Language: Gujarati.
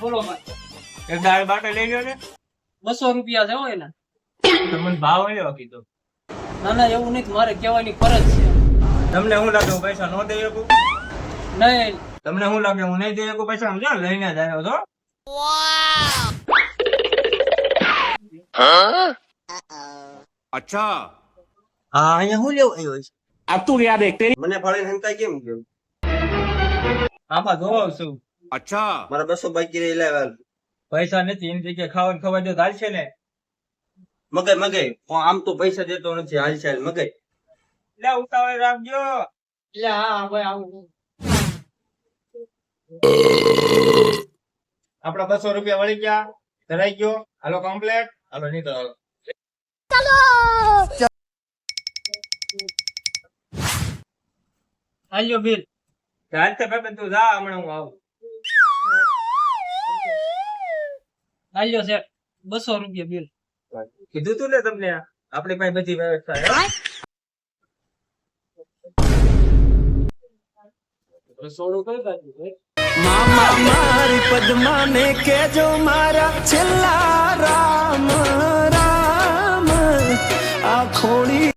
બોલો એક દાળ બાટા લઈ લ્યો ને. બસો રૂપિયા છે એના તમને ભાવ લેવા કીધો. ના ના એવું નહીં મારે કહેવાની ફરજ છે. તમને શું લાગે પૈસા ન દઈ શકું? નહીં. તમને શું લાગે હું નહીં દઈ શકું પૈસા? સમજો લઈને જ આવ્યો અચ્છા હા અહીંયા હું લેવું આવ્યો अब तू याद देखते મને ફાળીને હંતાઈ કેમ ગયું આમાં જોવો છું अच्छा મારા બસો બાકી રહી લાવ્યા પૈસા નથી એની જગ્યાએ ખાવાનું ખવાય દો ચાલશે ને મગાઈ મગાઈ હું આમ તો પૈસા દેતો નથી હાલ ચાલ મગાઈ લે ઉતાવળ રાખજો એટલે હા હા ભાઈ આવું આપડા બસો રૂપિયા વળી ગયા ધરાઈ ગયો હાલો કમ્પ્લેટ હાલો નહીં તો હાલો આલ્યો બિલ ચાલ તો ભાઈ તું જા હમણાં હું આવું. આલ્યો છે. બસો રૂપિયા બિલ કીધું તું ને તમને આપણી પાસે બધી વ્યવસ્થા છે. સોળું કઈ બાજુ ભાઈ મામા મારી પદ્માને કેજો મારા છેલ્લા